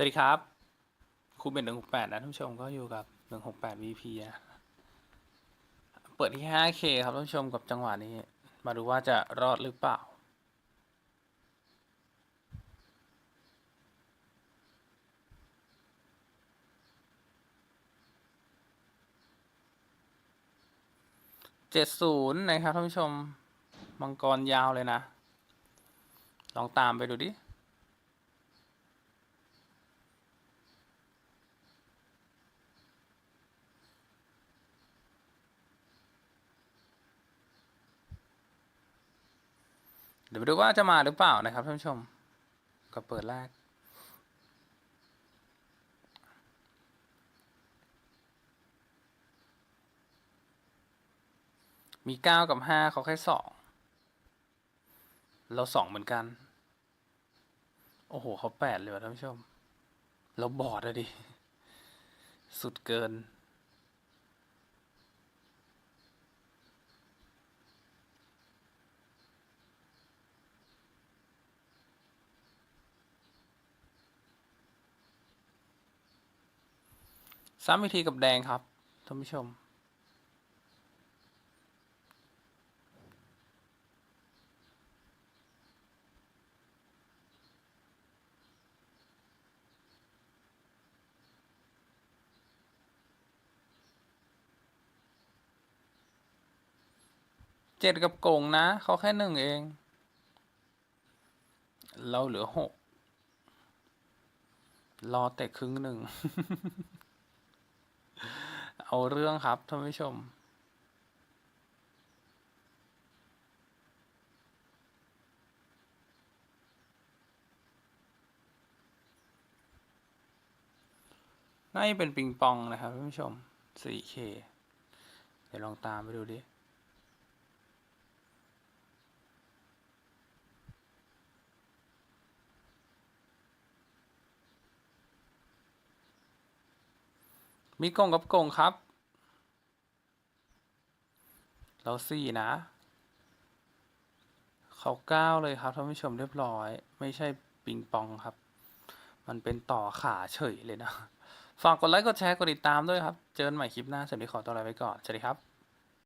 สวัสดีครับครูเป็นหนึ่งหกแปดนะท่านผู้ชมก็อยู่กับหนึ่งหกแปด VP นะเปิดที่ 5K ครับท่านผู้ชมกับจังหวะนี้ มาดูว่าจะรอดหรือเปล่า เจ็ดศูนย์นะครับท่านผู้ชม มังกรยาวเลยนะ ลองตามไปดูดิ เดี๋ยวไปดูว่าจะมาหรือเปล่านะครับท่านผู้ชมกับเปิดแรกมีเก้ากับห้าเขาแค่สองเราสองเหมือนกัน โอ้โหเขาแปดเลยวะท่านผู้ชม เราบอดอะดิ สุดเกิน ซ้ำอีกทีกับแดงครับท่านผู้ชม เจ็ดกับโกงนะ เขาแค่หนึ่งเอง เราเหลือหกรอแต่ครึ่งหนึ่ง เอาเรื่องครับท่านผู้ชม น่าจะเป็นปิงปองนะครับท่านผู้ชม 4K เดี๋ยวลองตามไปดูดิ มีกงกับกงครับ เราสี่นะ เขาเก้าเลยครับท่านผู้ชมเรียบร้อย ไม่ใช่ปิงปองครับ มันเป็นต่อขาเฉยเลยนะ ฝากกดไลค์กดแชร์กดติดตามด้วยครับ เจอกันใหม่คลิปหน้าสวัสดีขอตัวลาไปก่อน สวัสดีครับ